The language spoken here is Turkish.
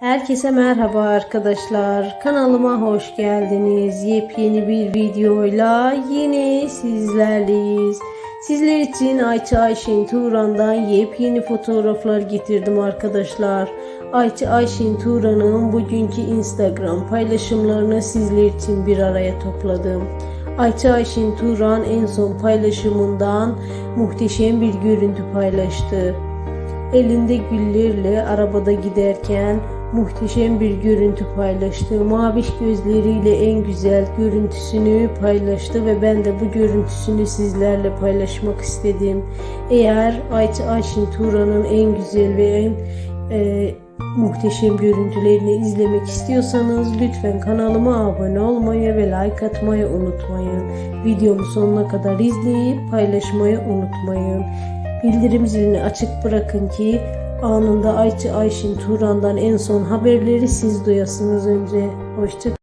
Herkese merhaba arkadaşlar. Kanalıma hoş geldiniz. Yepyeni bir videoyla yine sizlerleyiz. Sizler için Ayça Ayşin Turan'dan yepyeni fotoğraflar getirdim arkadaşlar. Ayça Ayşin Turan'ın bugünkü Instagram paylaşımlarını sizler için bir araya topladım. Ayça Ayşin Turan en son paylaşımından muhteşem bir görüntü paylaştı. Elinde güllerle arabada giderken muhteşem bir görüntü paylaştı. Maviş gözleriyle en güzel görüntüsünü paylaştı ve ben de bu görüntüsünü sizlerle paylaşmak istedim. Eğer Ayça Ayşin Turan'ın en güzel ve en e, muhteşem görüntülerini izlemek istiyorsanız lütfen kanalıma abone olmayı ve like atmayı unutmayın. Videomu sonuna kadar izleyip paylaşmayı unutmayın. Bildirim zilini açık bırakın ki anında Ayça Ayşin Turan'dan en son haberleri siz duyasınız önce. Hoşça